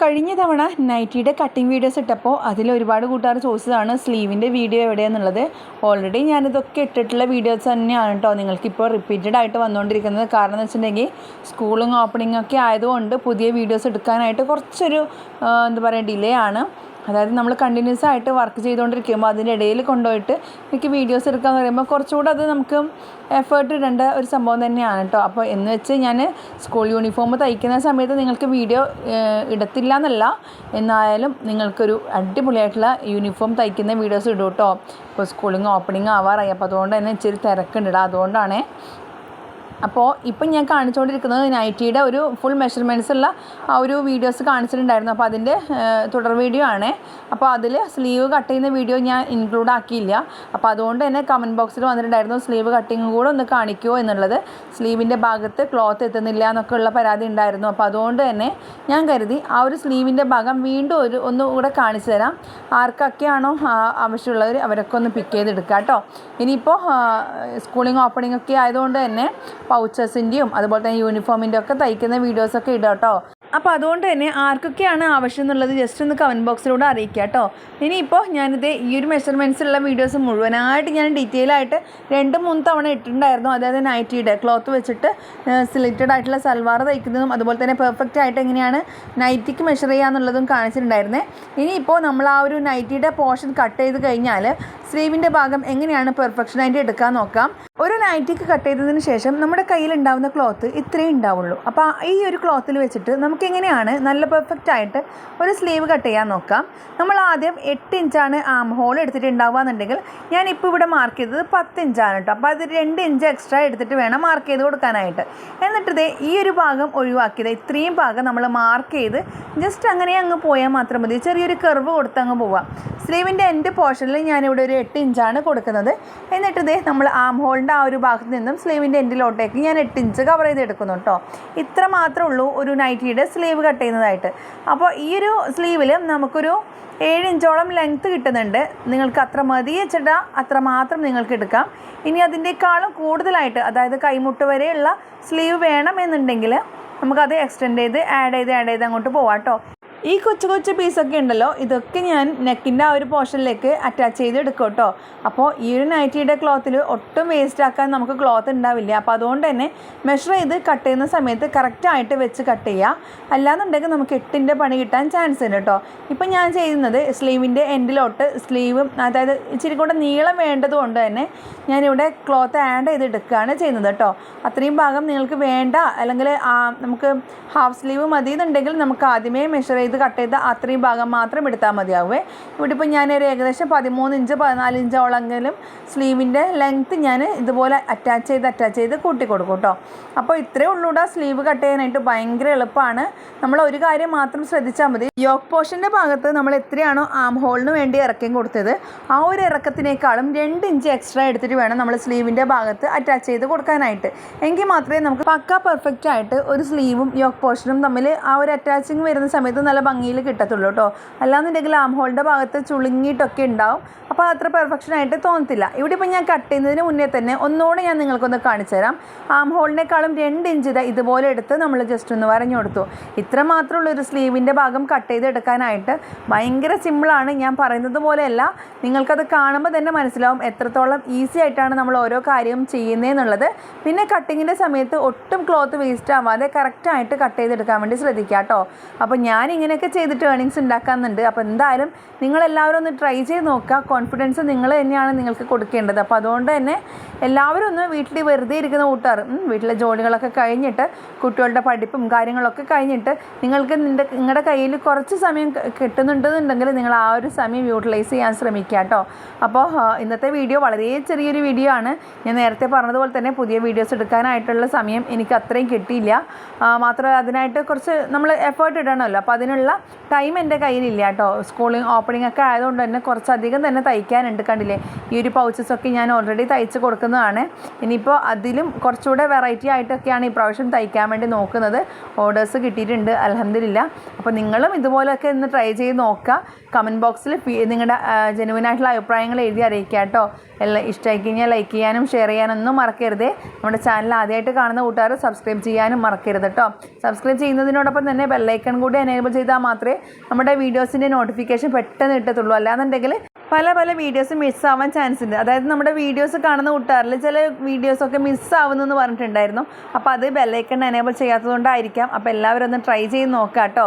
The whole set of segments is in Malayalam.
കഴിഞ്ഞ തവണ നൈറ്റിയുടെ കട്ടിങ് വീഡിയോസ് ഇട്ടപ്പോൾ അതിൽ ഒരുപാട് കൂട്ടുകാർ ചോദിച്ചതാണ് സ്ലീവിന്റെ വീഡിയോ എവിടെയെന്നുള്ളത്? ഓൾറെഡി ഞാനിതൊക്കെ ഇട്ടിട്ടുള്ള വീഡിയോസ് തന്നെയാണ് കേട്ടോ നിങ്ങൾക്കിപ്പോൾ റിപ്പീറ്റഡ് ആയിട്ട് വന്നുകൊണ്ടിരിക്കുന്നത് കാരണം എന്ന് വെച്ചിട്ടുണ്ടെങ്കിൽ സ്കൂളും ഓപ്പണിംഗ് ഒക്കെ ആയതുകൊണ്ട് പുതിയ വീഡിയോസ് എടുക്കാനായിട്ട് കുറച്ചൊരു എന്താ പറയുക ഡിലേ ആണ്. അതായത് നമ്മൾ കണ്ടിന്യൂസ് ആയിട്ട് വർക്ക് ചെയ്തുകൊണ്ടിരിക്കുമ്പോൾ അതിന്റെ ഇടയിൽ കൊണ്ടുപോയിട്ട് എനിക്ക് വീഡിയോസ് എടുക്കാന്ന് പറയുമ്പോൾ കുറച്ചുകൂടെ അത് നമുക്ക് എഫേർട്ട് ഇടേണ്ട ഒരു സംഭവം തന്നെയാണ് കേട്ടോ അപ്പോൾ എന്ന് വെച്ച് ഞാൻ സ്കൂൾ യൂണിഫോം തയ്ക്കുന്ന സമയത്ത് നിങ്ങൾക്ക് വീഡിയോ ഇടത്തില്ല എന്നല്ല എന്നായാലും നിങ്ങൾക്കൊരു അടിപൊളിയായിട്ടുള്ള യൂണിഫോം തയ്ക്കുന്ന വീഡിയോസ് ഇടും കേട്ടോ ഇപ്പോൾ സ്കൂളിങ് ഓപ്പണിങ് ആവാറായി. അപ്പോൾ അതുകൊണ്ട് തന്നെ ഇച്ചിരി തിരക്കുണ്ട് അതുകൊണ്ടാണേ അപ്പോൾ ഇപ്പം ഞാൻ കാണിച്ചുകൊണ്ടിരിക്കുന്നത് നൈറ്റിയുടെ ഒരു ഫുൾ മെഷർമെന്റ്സ് ഉള്ള ആ ഒരു വീഡിയോസ് കാണിച്ചിട്ടുണ്ടായിരുന്നു. അപ്പോൾ അതിന്റെ തുടർ വീഡിയോ ആണ്. അപ്പോൾ അതിൽ സ്ലീവ് കട്ട് ചെയ്യുന്ന വീഡിയോ ഞാൻ ഇൻക്ലൂഡ് ആക്കിയില്ല. അപ്പോൾ അതുകൊണ്ട് തന്നെ കമന്റ് ബോക്സിൽ വന്നിട്ടുണ്ടായിരുന്നു സ്ലീവ് കട്ടിങ് കൂടെ ഒന്ന് കാണിക്കുമോ എന്നുള്ളത്. സ്ലീവിന്റെ ഭാഗത്ത് ക്ലോത്ത് എത്തുന്നില്ല എന്നൊക്കെ ഉള്ള പരാതി ഉണ്ടായിരുന്നു. അപ്പോൾ അതുകൊണ്ട് തന്നെ ഞാൻ കരുതി ആ ഒരു സ്ലീവിന്റെ ഭാഗം വീണ്ടും ഒരു ഒന്ന് ഒന്നുകൂടെ കാണിച്ചു തരാം. ആർക്കൊക്കെയാണോ ആവശ്യമുള്ളവർ അവരൊക്കെ ഒന്ന് പിക്ക് ചെയ്തെടുക്കാം കേട്ടോ ഇനിയിപ്പോൾ സ്കൂളിങ് ഓപ്പണിംഗ് ഒക്കെ ആയതുകൊണ്ട് തന്നെ പൗച്ചസിന്റെയും അതുപോലെ തന്നെ യൂണിഫോമിന്റെ ഒക്കെ തയ്ക്കുന്ന വീഡിയോസൊക്കെ ഇടാം കേട്ടോ അപ്പോൾ അതുകൊണ്ട് തന്നെ ആർക്കൊക്കെയാണ് ആവശ്യം എന്നുള്ളത് ജസ്റ്റ് ഒന്ന് കമന്റ് ബോക്സിലൂടെ അറിയിക്കുക കേട്ടോ ഇനിയിപ്പോൾ ഞാനിത് ഈ ഒരു മെഷർമെന്റ്സിലുള്ള വീഡിയോസ് മുഴുവനായിട്ട് ഞാൻ ഡീറ്റെയിൽ ആയിട്ട് രണ്ട് മൂന്ന് തവണ ഇട്ടിട്ടുണ്ടായിരുന്നു. അതായത് നൈറ്റിയുടെ ക്ലോത്ത് വെച്ചിട്ട് സെലക്റ്റഡ് ആയിട്ടുള്ള സൽവാർ തയ്ക്കുന്നതും അതുപോലെ തന്നെ പെർഫെക്റ്റ് ആയിട്ട് എങ്ങനെയാണ് നൈറ്റിക്ക് മെഷർ ചെയ്യുക എന്നുള്ളതും കാണിച്ചിട്ടുണ്ടായിരുന്നേ. ഇനിയിപ്പോൾ നമ്മൾ ആ ഒരു നൈറ്റിയുടെ പോർഷൻ കട്ട് ചെയ്ത് കഴിഞ്ഞാൽ സ്ലീവിന്റെ ഭാഗം എങ്ങനെയാണ് പെർഫെക്ഷനായിട്ട് എടുക്കാൻ നോക്കാം. നൈറ്റിക്ക് കട്ട് ചെയ്തതിന് ശേഷം നമ്മുടെ കയ്യിൽ ഉണ്ടാവുന്ന ക്ലോത്ത് ഇത്രയും ഉണ്ടാവുള്ളൂ. അപ്പോൾ ഈ ഒരു ക്ലോത്തിൽ വെച്ചിട്ട് നമുക്ക് എങ്ങനെയാണ് നല്ല പെർഫെക്റ്റ് ആയിട്ട് ഒരു സ്ലീവ് കട്ട് ചെയ്യാൻ നോക്കാം. നമ്മൾ ആദ്യം എട്ട് ഇഞ്ചാണ് ആം ഹോൾ എടുത്തിട്ട് ഉണ്ടാവുക എന്നുണ്ടെങ്കിൽ ഞാൻ ഇപ്പോൾ ഇവിടെ മാർക്ക് ചെയ്തത് പത്ത് ഇഞ്ചാണ് കേട്ടോ അപ്പോൾ അത് രണ്ട് ഇഞ്ച് എക്സ്ട്രാ എടുത്തിട്ട് വേണം മാർക്ക് ചെയ്ത് കൊടുക്കാനായിട്ട്. എന്നിട്ട് ഈ ഒരു ഭാഗം ഒഴിവാക്കിയത് ഇത്രയും ഭാഗം നമ്മൾ മാർക്ക് ചെയ്ത് ജസ്റ്റ് അങ്ങനെ അങ്ങ് പോയാൽ മാത്രം മതി. ചെറിയൊരു കർവ് കൊടുത്ത് അങ്ങ് പോവാം. സ്ലീവിന്റെ എന്റെ പോർഷനിൽ ഞാനിവിടെ ഒരു എട്ട് ഇഞ്ചാണ് കൊടുക്കുന്നത്. എന്നിട്ട് നമ്മൾ ആം ഹോളിന്റെ ആ ഒരു ഭാഗത്ത് നിന്നും സ്ലീവിന്റെ എൻഡിലോട്ടേക്ക് ഞാൻ എട്ട് ഇഞ്ച് കവർ ചെയ്ത് എടുക്കുന്നു കേട്ടോ ഇത്ര മാത്രമേ ഉള്ളൂ ഒരു നൈറ്റിയുടെ സ്ലീവ് കട്ട് ചെയ്യുന്നതായിട്ട്. അപ്പോൾ ഈ ഒരു സ്ലീവിൽ നമുക്കൊരു ഏഴ് ഇഞ്ചോളം ലെങ്ത്ത് കിട്ടുന്നുണ്ട്. നിങ്ങൾക്ക് അത്ര മതി വെച്ചിട്ടാൽ അത്ര മാത്രം നിങ്ങൾക്ക് എടുക്കാം. ഇനി അതിന്റെക്കാളും കൂടുതലായിട്ട് അതായത് കൈമുട്ട് വരെയുള്ള സ്ലീവ് വേണമെന്നുണ്ടെങ്കിൽ നമുക്കത് എക്സ്റ്റെൻഡ് ചെയ്ത് ആഡ് ചെയ്ത് ആഡ് ചെയ്ത് അങ്ങോട്ട് പോവാം കേട്ടോ ഈ കൊച്ചു കൊച്ചു പീസൊക്കെ ഉണ്ടല്ലോ ഇതൊക്കെ ഞാൻ നെക്കിന്റെ ആ ഒരു പോർഷനിലേക്ക് അറ്റാച്ച് ചെയ്ത് എടുക്കും കേട്ടോ. അപ്പോൾ ഈ ഒരു നൈറ്റിയുടെ ക്ലോത്തിൽ ഒട്ടും വേസ്റ്റ് ആക്കാൻ നമുക്ക് ക്ലോത്ത് ഉണ്ടാവില്ല. അപ്പോൾ അതുകൊണ്ട് തന്നെ മെഷർ ചെയ്ത് കട്ട് ചെയ്യുന്ന സമയത്ത് കറക്റ്റായിട്ട് വെച്ച് കട്ട് ചെയ്യുക അല്ലാന്നുണ്ടെങ്കിൽ നമുക്ക് എട്ടിന്റെ പണി കിട്ടാൻ ചാൻസ് ഉണ്ട് കേട്ടോ. ഇപ്പം ഞാൻ ചെയ്യുന്നത് സ്ലീവിന്റെ എൻഡിലോട്ട് സ്ലീവും അതായത് ഇച്ചിരി കൂടെ നീളം വേണ്ടതുകൊണ്ട് തന്നെ ഞാനിവിടെ ക്ലോത്ത് ആഡ് ചെയ്ത് എടുക്കുകയാണ് ചെയ്യുന്നത് കേട്ടോ. അത്രയും ഭാഗം നിങ്ങൾക്ക് വേണ്ട അല്ലെങ്കിൽ നമുക്ക് ഹാഫ് സ്ലീവ് മതി എന്നുണ്ടെങ്കിൽ നമുക്ക് ആദ്യമേ മെഷർ ചെയ്ത് കട്ട് ചെയ്ത് അത്രയും ഭാഗം മാത്രം എടുത്താൽ മതിയാവുമേ ഇവിടെ ഇപ്പോൾ ഞാനൊരു ഏകദേശം പതിമൂന്ന് ഇഞ്ച് പതിനാല് ഇഞ്ചോളെങ്കിലും സ്ലീവിന്റെ ലെങ്ത്ത് ഞാൻ ഇതുപോലെ അറ്റാച്ച് ചെയ്ത് അറ്റാച്ച് ചെയ്ത് കൂട്ടി കൊടുക്കും കേട്ടോ. അപ്പോൾ ഇത്രയേ ഉള്ളൂടാ സ്ലീവ് കട്ട് ചെയ്യാനായിട്ട് ഭയങ്കര എളുപ്പമാണ്. നമ്മൾ ഒരു കാര്യം മാത്രം ശ്രദ്ധിച്ചാൽ മതി. യോക്ക് പോർഷന്റെ ഭാഗത്ത് നമ്മൾ എത്രയാണോ ആം ഹോളിന് വേണ്ടി ഇറക്കം കൊടുത്തത് ആ ഒരു ഇറക്കത്തിനേക്കാളും രണ്ട് ഇഞ്ച് എക്സ്ട്രാ എടുത്തിട്ട് വേണം നമ്മൾ സ്ലീവിന്റെ ഭാഗത്ത് അറ്റാച്ച് ചെയ്ത് കൊടുക്കാനായിട്ട്. എങ്കിൽ മാത്രമേ നമുക്ക് പക്ക പെർഫെക്റ്റ് ആയിട്ട് ഒരു സ്ലീവും യോക്ക് പോർഷനും തമ്മിൽ ആ ഒരു അറ്റാച്ചിങ് വരുന്ന സമയത്ത് നല്ല ഭംഗിയിൽ കിട്ടത്തുള്ളൂ കേട്ടോ. അല്ലാന്നുണ്ടെങ്കിൽ ആം ഹോളിന്റെ ഭാഗത്ത് ചുളുങ്ങിയിട്ടൊക്കെ ഉണ്ടാവും. അപ്പോൾ അത്ര പെർഫെക്ഷൻ ആയിട്ട് തോന്നത്തില്ല. ഇവിടെ ഇപ്പോൾ ഞാൻ കട്ട് ചെയ്യുന്നതിന് മുന്നേ തന്നെ ഒന്നുകൂടെ ഞാൻ നിങ്ങൾക്കൊന്ന് കാണിച്ചു തരാം. ആം ഹോളിനേക്കാളും രണ്ട് ഇഞ്ച് ഇതാ ഇതുപോലെ എടുത്ത് നമ്മൾ ജസ്റ്റ് ഒന്ന് വരഞ്ഞു കൊടുത്തു. ഇത്ര മാത്രമുള്ള ഒരു സ്ലീവിന്റെ ഭാഗം കട്ട് ചെയ്തെടുക്കാനായിട്ട് ഭയങ്കര സിമ്പിളാണ് ഞാൻ പറയുന്നത് പോലെയല്ല. നിങ്ങൾക്കത് കാണുമ്പോൾ തന്നെ മനസ്സിലാവും എത്രത്തോളം ഈസി ആയിട്ടാണ് നമ്മൾ ഓരോ കാര്യവും ചെയ്യുന്നതെന്നുള്ളത് പിന്നെ കട്ടിങ്ങിന്റെ സമയത്ത് ഒട്ടും ക്ലോത്ത് വേസ്റ്റ് ആവാതെ കറക്റ്റായിട്ട് കട്ട് ചെയ്തെടുക്കാൻ വേണ്ടി ശ്രദ്ധിക്കുക കേട്ടോ. അപ്പോൾ ഞാൻ ഇങ്ങനെയൊക്കെ ചെയ്തിട്ട് ഏണിങ്സ് ഉണ്ടാക്കാറുണ്ട് അപ്പോൾ എന്തായാലും നിങ്ങളെല്ലാവരും ഒന്ന് ട്രൈ ചെയ്ത് നോക്കുക. കോൺഫിഡൻസ് നിങ്ങൾ തന്നെയാണ് നിങ്ങൾക്ക് കൊടുക്കേണ്ടത്. അപ്പോൾ അതുകൊണ്ട് തന്നെ എല്ലാവരും ഒന്ന് വീട്ടിൽ വെറുതെ ഇരിക്കുന്ന കൂട്ടുകാർ വീട്ടിലെ ജോലികളൊക്കെ കഴിഞ്ഞിട്ട് കുട്ടികളുടെ പഠിപ്പും കാര്യങ്ങളൊക്കെ കഴിഞ്ഞിട്ട് നിങ്ങൾക്ക് നിന്റെ നിങ്ങളുടെ കയ്യിൽ കുറച്ച് സമയം കിട്ടുന്നുണ്ടെന്നുണ്ടെങ്കിൽ നിങ്ങൾ ആ ഒരു സമയം യൂട്ടിലൈസ് ചെയ്യാൻ ശ്രമിക്കുക കേട്ടോ അപ്പോൾ ഇന്നത്തെ വീഡിയോ വളരെ ചെറിയൊരു വീഡിയോ ആണ്. ഞാൻ നേരത്തെ പറഞ്ഞതുപോലെ തന്നെ പുതിയ വീഡിയോസ് എടുക്കാനായിട്ടുള്ള സമയം എനിക്ക് അത്രയും കിട്ടിയില്ല. മാത്രമല്ല അതിനായിട്ട് കുറച്ച് നമ്മൾ എഫേർട്ട് ഇടണമല്ലോ. അപ്പോൾ അതിനുള്ള ടൈം എന്റെ കയ്യിലില്ല കേട്ടോ സ്കൂളിങ് ഓപ്പണിംഗ് ഒക്കെ ആയതുകൊണ്ട് തന്നെ കുറച്ചധികം തന്നെ തയ്ക്കാനുണ്ട് കണ്ടില്ലേ? ഈ ഒരു പൗച്ചസൊക്കെ ഞാൻ ഓൾറെഡി തയ്ച്ച് കൊടുക്കുന്നതാണ്. ഇനിയിപ്പോൾ അതിലും കുറച്ചുകൂടെ വെറൈറ്റി ആയിട്ടൊക്കെയാണ് ഈ പ്രാവശ്യം തയ്ക്കാൻ വേണ്ടി നോക്കുന്നത്. ഓർഡേഴ്സ് കിട്ടിയിട്ടുണ്ട് അലഹമില്ല അപ്പോൾ നിങ്ങളും ഇതുപോലെയൊക്കെ ഒന്ന് ട്രൈ ചെയ്ത് നോക്കുക. കമന്റ് ബോക്സിൽ നിങ്ങളുടെ ജെനുവിൻ ആയിട്ടുള്ള അഭിപ്രായങ്ങൾ എഴുതി അറിയിക്കുക കേട്ടോ. എല്ലാം ഇഷ്ടമായി കഴിഞ്ഞാൽ ലൈക്ക് ചെയ്യാനും ഷെയർ ചെയ്യാനൊന്നും മറക്കരുത്. നമ്മുടെ ചാനൽ ആദ്യമായിട്ട് കാണുന്ന കൂട്ടുകാർ സബ്സ്ക്രൈബ് ചെയ്യാനും മറക്കരുത് കേട്ടോ. സബ്സ്ക്രൈബ് ചെയ്യുന്നതിനോടൊപ്പം തന്നെ ബെല്ലൈക്കൺ കൂടി എനേബിൾ ചെയ്താൽ മാത്രമേ നമ്മുടെ വീഡിയോസിന്റെ നോട്ടിഫിക്കേഷൻ പെട്ടെന്ന് കിട്ടത്തുള്ളൂ. അല്ലാന്നുണ്ടെങ്കിൽ പല പല വീഡിയോസ് മിസ്സാവാൻ ചാൻസ് ഉണ്ട്. അതായത് നമ്മുടെ വീഡിയോസ് കാണുന്ന കൂട്ടുകാരിൽ ചില വീഡിയോസൊക്കെ മിസ്സാവുന്നു എന്ന് പറഞ്ഞിട്ടുണ്ടായിരുന്നു. അപ്പോൾ അത് ബെല്ലൈക്കൺ എനേബിൾ ചെയ്യാത്തതുകൊണ്ടായിരിക്കാം. അപ്പോൾ എല്ലാവരും ഒന്ന് ട്രൈ ചെയ്ത് നോക്കുക കേട്ടോ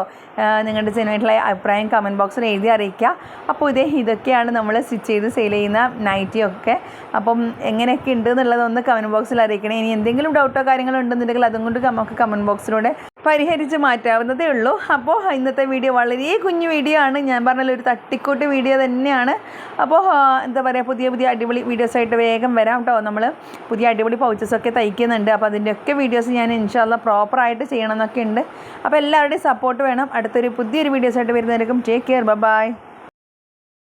നിങ്ങളുടെ ജനുവായിട്ടുള്ള അഭിപ്രായം കമന്റ് ബോക്സിൽ എഴുതി അറിയിക്കുക അപ്പോൾ ഇതേ ഇതൊക്കെയാണ് നമ്മൾ സ്റ്റിച്ച് ചെയ്ത് സെയിൽ ചെയ്യുന്ന നൈറ്റിയൊക്കെ അപ്പം എങ്ങനെയൊക്കെ ഉണ്ട് എന്നുള്ളതൊന്ന് കമന്റ് ബോക്സിൽ അറിയിക്കണേ. ഇനി എന്തെങ്കിലും ഡൗട്ടോ കാര്യങ്ങളോ ഉണ്ടെന്നുണ്ടെങ്കിൽ അതും കൊണ്ട് നമുക്ക് കമന്റ് ബോക്സിലൂടെ പരിഹരിച്ച് മാറ്റാവുന്നതേ ഉള്ളൂ. അപ്പോൾ ഇന്നത്തെ വീഡിയോ വളരെ കുഞ്ഞു വീഡിയോ ആണ്. ഞാൻ പറഞ്ഞല്ലോ ഒരു തട്ടിക്കൂട്ട് വീഡിയോ തന്നെയാണ്. അപ്പോൾ എന്താ പറയുക പുതിയ പുതിയ അടിപൊളി വീഡിയോസായിട്ട് വേഗം വരാം കേട്ടോ നമ്മൾ പുതിയ അടിപൊളി പൗച്ചസൊക്കെ തയ്ക്കുന്നുണ്ട്. അപ്പോൾ അതിന്റെയൊക്കെ വീഡിയോസ് ഞാൻ ഇൻഷാല്ല പ്രോപ്പറായിട്ട് ചെയ്യണം എന്നൊക്കെ ഉണ്ട്. അപ്പോൾ എല്ലാവരുടെയും സപ്പോർട്ട് വേണം. അടുത്തൊരു പുതിയൊരു വീഡിയോസായിട്ട് വരുന്നവർക്കും ടേക്ക് കെയർ ബൈ